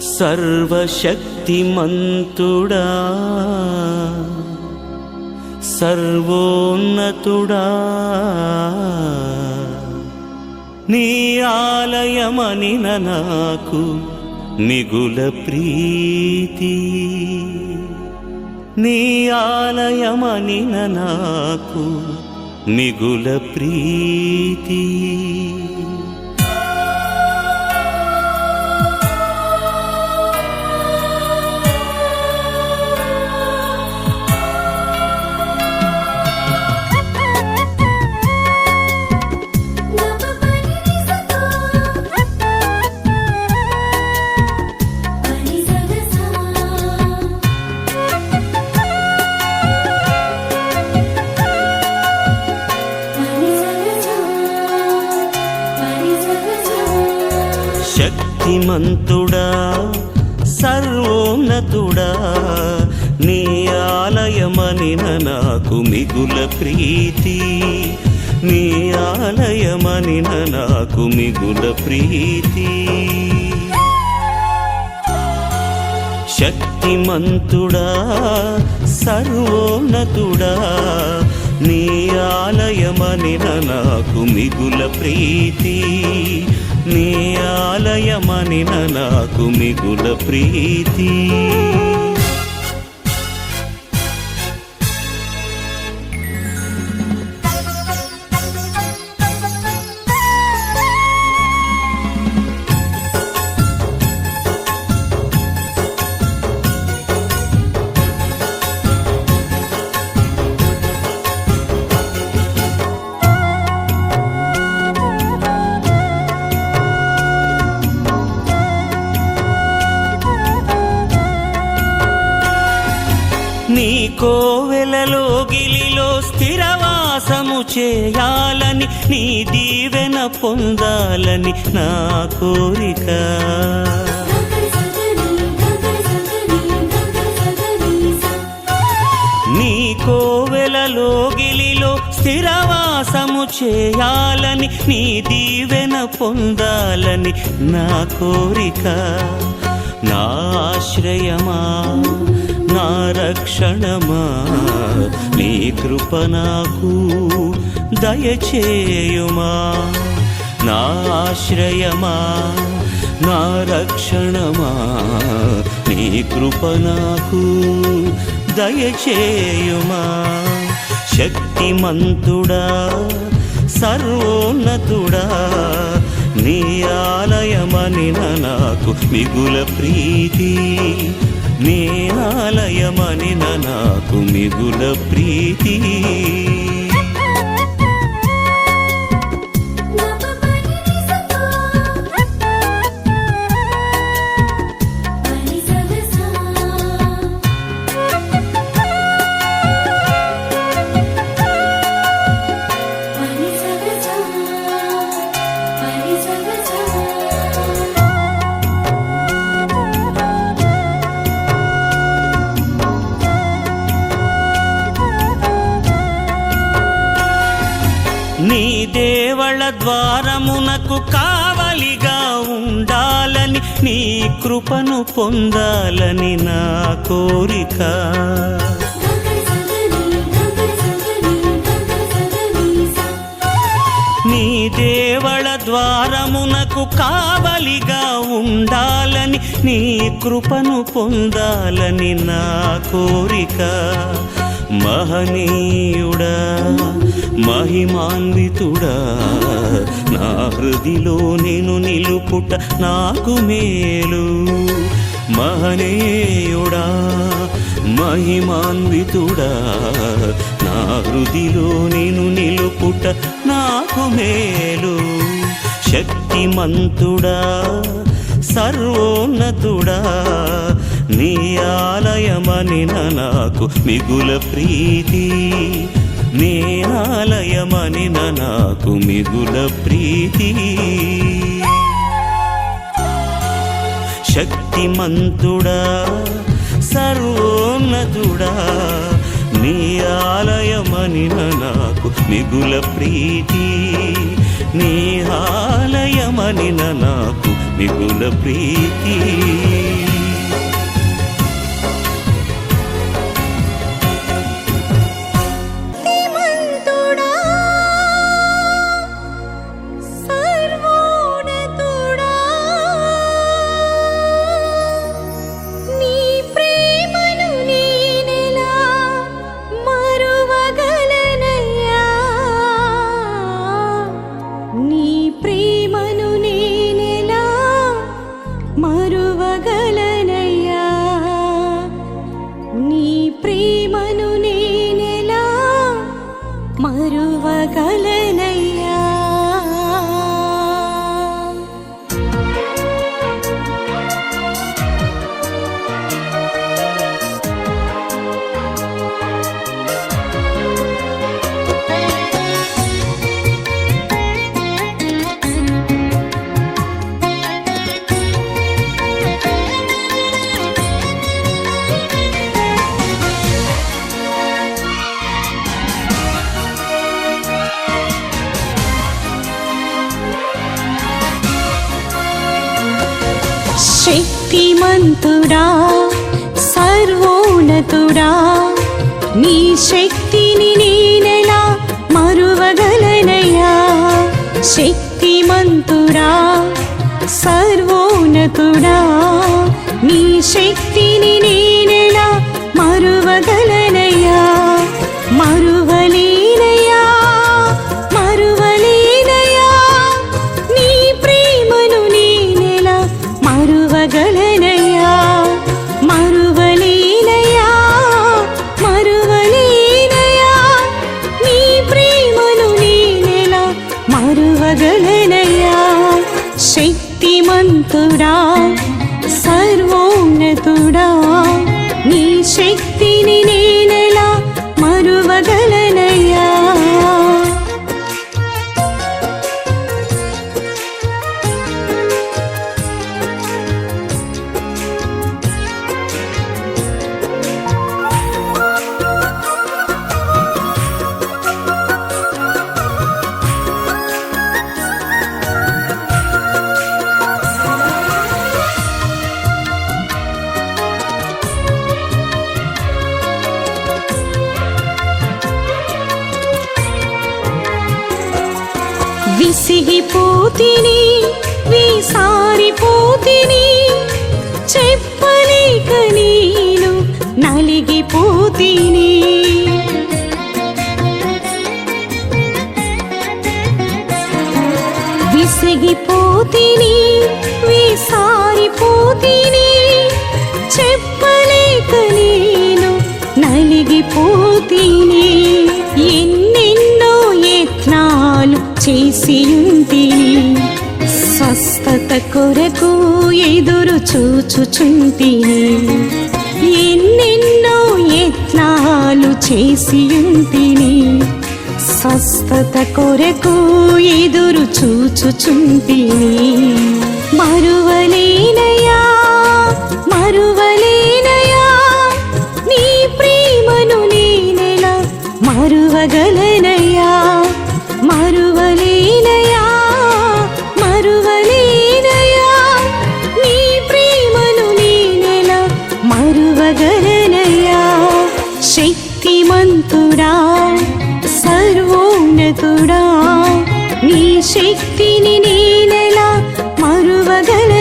సర్వశక్తిమంతుడా సర్వోన్నతుడా. నీ ఆలయమని నాకు మిగుల ప్రీతి. నీ ఆలయమని నాకు మిగుల ప్రీతి. మహిమంతుడా సర్వోన్నతుడా నీ ఆలయమని నాకు మిగుల ప్రీతి. నీ ఆలయమని నాకు మిగుల ప్రీతి. శక్తిమంతుడా సర్వోన్నతుడా నీ ఆలయమని నాకు మిగుల ప్రీతి. మని నాకు మిగుల ప్రీతి. నీ కోవెలలో గిలిలో స్థిరవాసము చేయాలని నీ దీవెన పొందాలని నా కోరిక. నీ కోవెలలో గిలిలో స్థిరవాసము చేయాలని నీ దీవెన పొందాలని నా కోరిక. నా ఆశ్రయమా? నా రక్షణమా నీ కృప నాకు దయచేయుమా? నా ఆశ్రయమా? నా రక్షణమా? నీ కృప నాకు దయచేయుమా? శక్తిమంతుడా సర్వోన్నతుడా నీ ఆలయమని నాకు మిగుల ప్రీతి నీ ఆలయమని నాకు మిగుల ప్రీతి. ద్వారమునకు కావలిగా ఉండాలని నీ కృపను పొందాలని నా కోరిక. నీ దేవళ ద్వారమునకు కావలిగా ఉండాలని నీ కృపను పొందాలని నా కోరిక. మహనీయుడా మహిమాన్వితుడా. నా హృదిలో నేను నిలుపుట నాకు మేలు. మహనేయుడా మహిమాన్వితుడా. నా హృదిలో నేను నిలుపుట నాకు మేలు. శక్తిమంతుడా సర్వోన్నతుడా. నీ ఆలయమని నాకు మిగుల ప్రీతి. నీ ఆలయమని నాకు మిగుల ప్రీతి. శక్తిమంతుడా సర్వోన్నతుడా నీ ఆలయమని నాకు మిగుల ప్రీతి. నీ ఆలయమని నాకు మిగుల ప్రీతి. నీ ప్రేమను నేనెలా మరువగల శక్తిమంతుడా సర్వోన్నతుడా నీ శక్తిని నేనెలా మరువగలనయ్యా? శక్తిమంతుడా సర్వోన్నతుడా నీ శక్తిని నేనెలా మరువగలనయ్యా? మరువ విసిగిపోతిని విసారిపోతిని చెప్పలేక నేను నలిగిపోతిని విసిగిపోతిని విసారిపోతిని చెప్పలేక నేను నలిగిపోతిని ఎన్నెన్నో యత్నాలు చేసి స్వస్థత కొరకు ఎదురు చూచుచుంటిని. ఎన్నెన్నో యత్నాలు చేసింటిని స్వస్థత కొరకు ఎదురు చూచుచుంటిని. మరువలే సర్వోన్నతుడా నీ శక్తిని నేనెలా మరువగల